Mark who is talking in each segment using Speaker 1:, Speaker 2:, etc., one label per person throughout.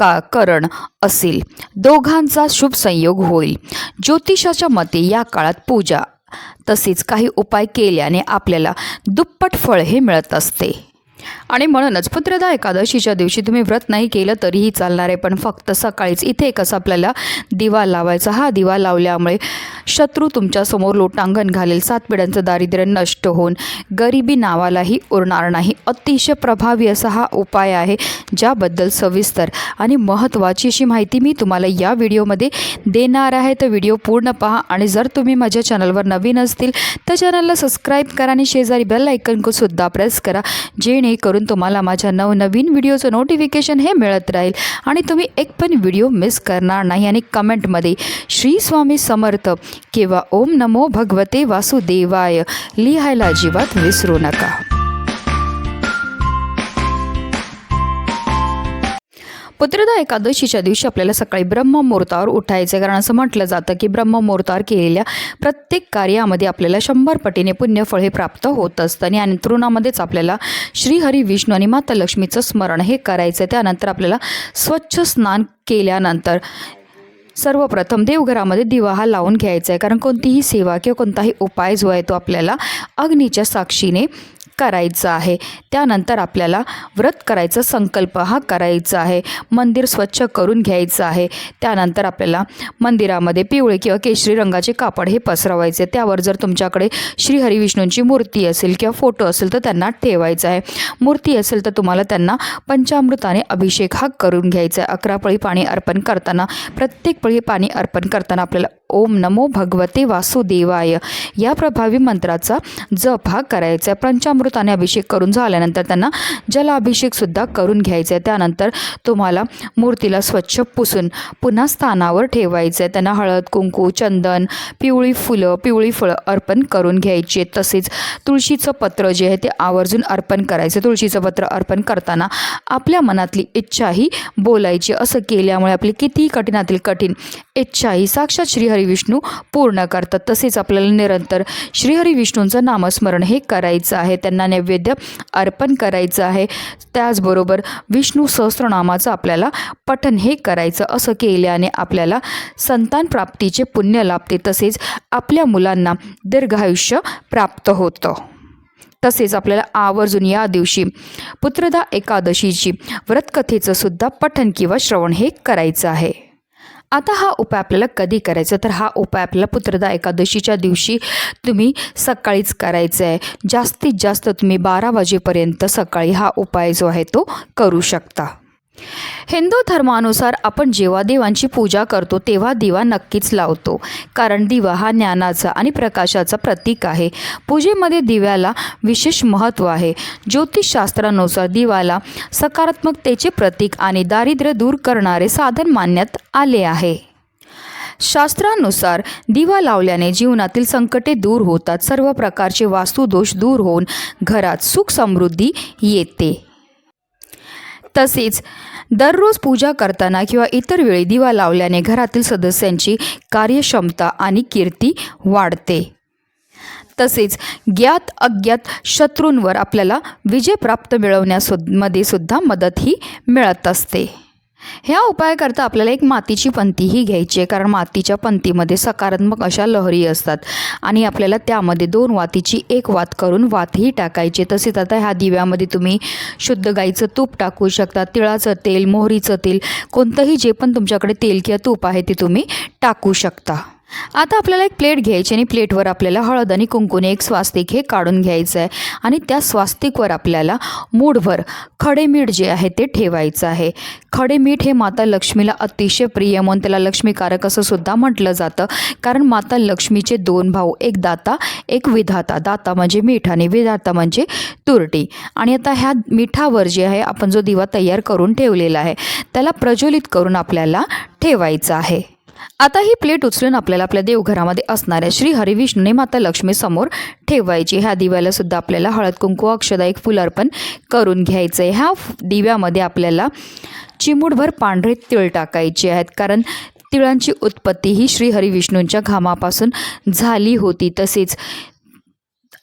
Speaker 1: का करण असेल. दोघांचा शुभ संयोग होईल. ज्योतिषाच्या मते या काळात पूजा तसेच काही उपाय केल्याने आपल्याला दुप्पट फळ हे मिळत असते. आणि म्हणूनच पुत्रदा एकादशीच्या दिवशी तुम्ही व्रत नाही केलं तरीही चालणार आहे पण फक्त सकाळीच इथे एकच आपल्याला दिवा लावायचा. हा दिवा लावल्यामुळे शत्रू तुमच्यासमोर लोटांगण घालेल. सात पिढ्यांचं दारिद्र्य नष्ट होऊन गरिबी नावालाही उरणार नाही. अतिशय प्रभावी असा हा उपाय आहे ज्याबद्दल सविस्तर आणि महत्त्वाची अशी माहिती मी तुम्हाला या व्हिडिओमध्ये देणार आहे. तर व्हिडिओ पूर्ण पहा आणि जर तुम्ही माझ्या चॅनलवर नवीन असतील तर चॅनलला सबस्क्राईब करा आणि शेजारी बेल आयकनसुद्धा प्रेस करा जेणे जेणेकरून तुम्हाला माझ्या नवनवीन व्हिडिओचं नोटिफिकेशन हे मिळत राहील. आणि तुम्ही एक पण व्हिडिओ मिस करणार नाही. आणि कमेंटमध्ये श्री स्वामी समर्थ किंवा ओम नमो भगवते वासुदेवाय लिहायला अजिबात विसरू नका. पुत्रदा एकादशीच्या दिवशी आपल्याला सकाळी ब्रह्ममुहूर्तावर उठायचं. आहे कारण असं म्हटलं जातं की ब्रह्ममुहूर्तावर केलेल्या प्रत्येक कार्यामध्ये आपल्याला शंभर पटीने पुण्यफळ हे प्राप्त होत असतं. आणि अंतरुणामध्येच आपल्याला श्रीहरी विष्णू आणि माता लक्ष्मीचं स्मरण हे करायचं आहे त्यानंतर आपल्याला स्वच्छ स्नान केल्यानंतर सर्वप्रथम देवघरामध्ये दिवा हा लावून घ्यायचा आहे कारण कोणतीही सेवा किंवा कोणताही उपाय जो आहे तो आपल्याला अग्नीच्या साक्षीने करायचं आहे. त्यानंतर आपल्याला व्रत करायचा संकल्प हा करायचा आहे. मंदिर स्वच्छ करून घ्यायचं आहे. त्यानंतर आपल्याला मंदिरामध्ये पिवळे किंवा केशरी रंगाचे कापड हे पसरवायचे. त्यावर जर तुमच्याकडे श्री हरिविष्णूंची मूर्ती असेल किंवा फोटो असेल तर त्यांना ठेवायचा आहे. मूर्ती असेल तर तुम्हाला त्यांना पंचामृताने अभिषेक हा करून घ्यायचा आहे. अकरा पळी पाणी अर्पण करताना प्रत्येक पळी पाणी अर्पण करताना आपल्याला ओम नमो भगवते वासुदेवाय. या प्रभावी मंत्राचा जप हा करायचा आहे. पंचामृताने अभिषेक करून झाल्यानंतर त्यांना जलाभिषेकसुद्धा करून घ्यायचा आहे. त्यानंतर तुम्हाला मूर्तीला स्वच्छ पुसून पुन्हा स्थानावर ठेवायचं आहे. त्यांना हळद कुंकू चंदन पिवळी फुलं पिवळी फळं अर्पण करून घ्यायची तसेच तुळशीचं पत्र जे आहे ते आवर्जून अर्पण करायचं तुळशीचं पत्र अर्पण करताना आपल्या मनातली इच्छाही बोलायची. असं केल्यामुळे आपली कितीही कठीणातील कठीण इच्छाही साक्षात श्रीहरी विष्णू पूर्ण करतात. तसेच आपल्याला निरंतर श्रीहरी विष्णूंचं नामस्मरण हे करायचं आहे. त्यांना नैवेद्य अर्पण करायचं आहे. त्याचबरोबर विष्णू सहस्रनामाचं आपल्याला पठन हे करायचं असं केल्याने आपल्याला संतान प्राप्तीचे पुण्य लाभते. तसेच आपल्या मुलांना दीर्घायुष्य प्राप्त होतं. तसेच आपल्याला आवर्जून या दिवशी पुत्रदा एकादशीची व्रतकथेचं सुद्धा पठन किंवा श्रवण हे करायचं आहे. आता हा उपाय आपल्याला कधी करायचा? तर हा उपाय आपल्याला पुत्रदा एकादशीच्या दिवशी तुम्ही सकाळीच करायचा आहे जास्तीत जास्त तुम्ही बारा वाजेपर्यंत सकाळी हा उपाय जो आहे तो करू शकता. हिंदू धर्मानुसार आपण जेव्हा देवांची पूजा करतो तेव्हा दिवा नक्कीच लावतो. कारण दिवा हा ज्ञानाचा आणि प्रकाशाचा प्रतीक आहे. पूजेमध्ये दिव्याला विशेष महत्त्व आहे. ज्योतिषशास्त्रानुसार दिवाला सकारात्मकतेचे प्रतीक आणि दारिद्र्य दूर करणारे साधन मानण्यात आले आहे. शास्त्रानुसार दिवा लावल्याने जीवनातील संकटे दूर होतात. सर्व प्रकारचे वास्तुदोष दूर होऊन घरात सुख समृद्धी येते. तसेच दररोज पूजा करताना किंवा इतर वेळी दिवा लावल्याने घरातील सदस्यांची कार्यक्षमता आणि कीर्ती वाढते. तसेच ज्ञात अज्ञात शत्रूंवर आपल्याला विजय प्राप्त मिळवण्यामध्ये सुद्धा मदत ही मिळत असते. ह्या उपायाकरता आपल्याला एक मातीची पंतीही घ्यायची आहे कारण मातीच्या पंतीमध्ये सकारात्मक अशा लहरी असतात. आणि आपल्याला त्यामध्ये दोन वातीची एक वात करून वातही टाकायची तसेच आता ह्या दिव्यामध्ये तुम्ही शुद्ध गाईचं तूप टाकू शकता तिळाचं तेल मोहरीचं तेल कोणतंही जे पण तुमच्याकडे तेल किंवा तूप आहे ते तुम्ही टाकू शकता. आता आपल्याला एक प्लेट घ्यायची आणि प्लेटवर आपल्याला हळद आणि कुंकुने एक स्वास्तिक हे काढून घ्यायचं आहे आणि त्या स्वास्तिकवर आपल्याला मूठभर खडे मीठ जे आहे ते ठेवायचं आहे. खडे मीठ हे माता लक्ष्मीला अतिशय प्रिय म्हणून त्याला लक्ष्मीकारक असं सुद्धा म्हटलं जातं. कारण माता लक्ष्मीचे दोन भाऊ एक दाता एक विधाता. दाता म्हणजे मीठ आणि विधाता म्हणजे तुरटी. आणि आता ह्या मिठावर जे आहे आपण जो दिवा तयार करून ठेवलेला आहे त्याला प्रज्वलित करून आपल्याला ठेवायचं आहे. आता ही प्लेट उचलून आपल्याला आपल्या देवघरामध्ये असणाऱ्या श्री हरिविष्णूने माता लक्ष्मी समोर ठेवायची. ह्या दिव्याला सुद्धा आपल्याला हळद कुंकू अक्षदा एक फुल अर्पण करून घ्यायचं आहे ह्या दिव्यामध्ये आपल्याला चिमूटभर पांढरे तिळ टाकायचे आहेत. कारण तिळांची उत्पत्ती ही श्री हरिविष्णूंच्या घामापासून झाली होती. तसेच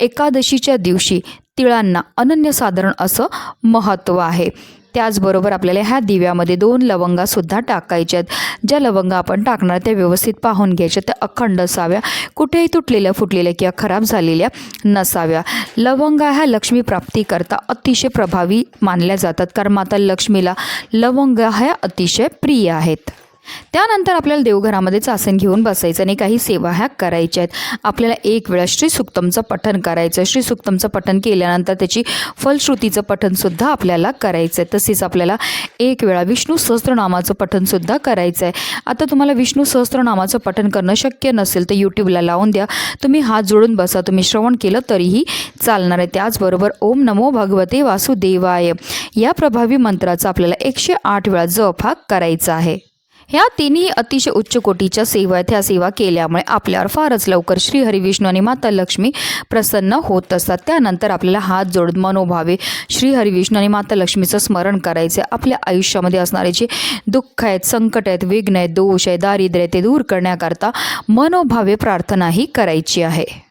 Speaker 1: एकादशीच्या दिवशी तिळांना अनन्यसाधारण असं महत्त्व आहे. त्याचबरोबर आपल्याला ह्या दिव्यामध्ये दोन लवंगासुद्धा टाकायच्या आहेत. ज्या लवंगा आपण टाकणार त्या व्यवस्थित पाहून घ्यायच्या त्या अखंड असाव्या. कुठेही तुटलेल्या फुटलेल्या किंवा खराब झालेल्या नसाव्या. लवंगा ह्या लक्ष्मी प्राप्तीकरता अतिशय प्रभावी मानल्या जातात. कारण माता लक्ष्मीला लवंगा ह्या अतिशय प्रिय आहेत. त्यानंतर आपल्याला देवघरामध्येच आसन घेऊन बसायचं आणि काही सेवा ह्या करायच्या आहेत. आपल्याला एक वेळा श्री सुक्तमचं पठण करायचं श्री सुक्तमचं पठण केल्यानंतर त्याची फलश्रुतीचं पठणसुद्धा आपल्याला करायचं आहे. तसेच आपल्याला एक वेळा विष्णू सहस्त्रनामाचं पठणसुद्धा करायचं आहे. आता तुम्हाला विष्णू सहस्त्रनामाचं पठण करणं शक्य नसेल तर यूट्यूबला लावून द्या. तुम्ही हात जोडून बसा. तुम्ही श्रवण केलं तरीही चालणार आहे. त्याचबरोबर ओम नमो भगवते वासुदेवाय. या प्रभावी मंत्राचा आपल्याला एकशे आठ वेळा जप हा करायचा आहे. ह्या तिन्ही अतिशय उच्च कोटीच्या सेवा आहेत. ह्या सेवा केल्यामुळे आपल्यावर फारच लवकर श्री हरिविष्णू आणि माता लक्ष्मी प्रसन्न होत असतात. त्यानंतर आपल्याला हात जोडत मनोभावे श्री हरिविष्णू आणि माता लक्ष्मीचं स्मरण करायचे आपल्या आयुष्यामध्ये असणारे जे दुःख आहेत संकट आहेत विघ्न आहेत दोष आहे दारिद्र्य ते दूर करण्याकरता मनोभावे प्रार्थनाही करायची आहे.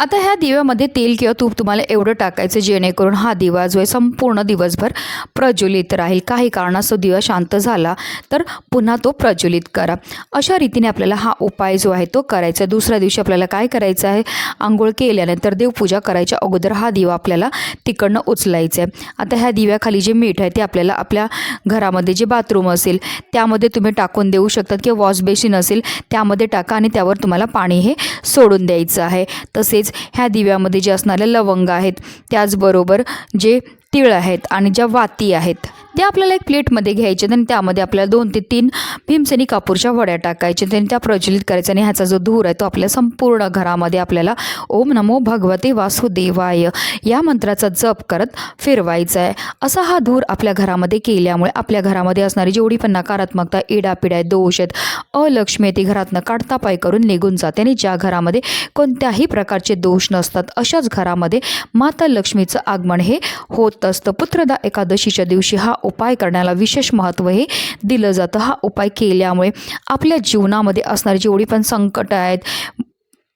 Speaker 1: आता ह्या दिव्यामध्ये तेल किंवा तूप तुम्हाला एवढं टाकायचं जेणेकरून हा दिवा जो आहे संपूर्ण दिवसभर प्रज्वलित राहील. काही कारणास्तव दिवा शांत झाला तर पुन्हा तो प्रज्वलित करा. अशा रीतीने आपल्याला हा उपाय जो आहे तो करायचा. आहे दुसऱ्या दिवशी आपल्याला काय करायचं आहे? आंघोळ केल्यानंतर देवपूजा करायच्या अगोदर हा दिवा आपल्याला तिकडनं उचलायचा आहे. आता ह्या दिव्याखाली जे मीठ आहे ते आपल्याला आपल्या घरामध्ये जे बाथरूम असेल त्यामध्ये तुम्ही टाकून देऊ शकतात किंवा वॉश बेसिन असेल त्यामध्ये टाका आणि त्यावर तुम्हाला पाणी हे सोडून द्यायचं आहे. तसेच ह्या दिव्यामध्ये जे असणाऱ्या लवंग आहेत त्याचबरोबर जे तिळ आहेत आणि ज्या वाती आहेत त्या आपल्याला एक प्लेटमध्ये घ्यायचे आणि त्यामध्ये आपल्याला दोन ते तीन भीमसेनी कापूरच्या वड्या टाकायच्या आणि त्या प्रज्वलित करायच्या आणि ह्याचा जो धूर आहे तो आपल्या संपूर्ण घरामध्ये आपल्याला ओम नमो भगवते वासुदेवाय या मंत्राचा जप करत फिरवायचा आहे. असा हा धूर आपल्या घरामध्ये केल्यामुळे आपल्या घरामध्ये असणारी जेवढी पण नकारात्मकता इडापिडा आहे दोष आहेत अलक्ष्मी आहे ती घरातनं काढता पाय करून निघून जाते आणि ज्या घरामध्ये कोणत्याही प्रकारचे दोष नसतात अशाच घरामध्ये माता लक्ष्मीचं आगमन हे होत असतं पुत्रदा एकादशीच्या दिवशी हा उपाय करण्याला विशेष महत्त्व हे दिलं जातं. हा उपाय केल्यामुळे आपल्या जीवनामध्ये असणारी जेवढी पण संकट आहेत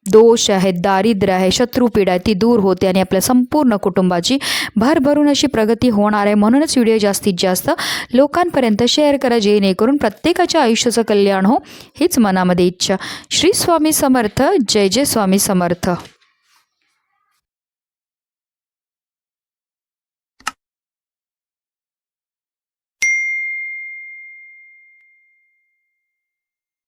Speaker 1: दोष आहेत दारिद्र्य आहे शत्रुपीडा आहे ती दूर होते आणि आपल्या संपूर्ण कुटुंबाची भरभरून अशी प्रगती होणार आहे. म्हणूनच व्हिडिओ जास्तीत जास्त लोकांपर्यंत शेअर करा जेणेकरून प्रत्येकाच्या आयुष्याचं कल्याण हो हीच मनामध्ये इच्छा. श्री स्वामी समर्थ. जय जय स्वामी समर्थ.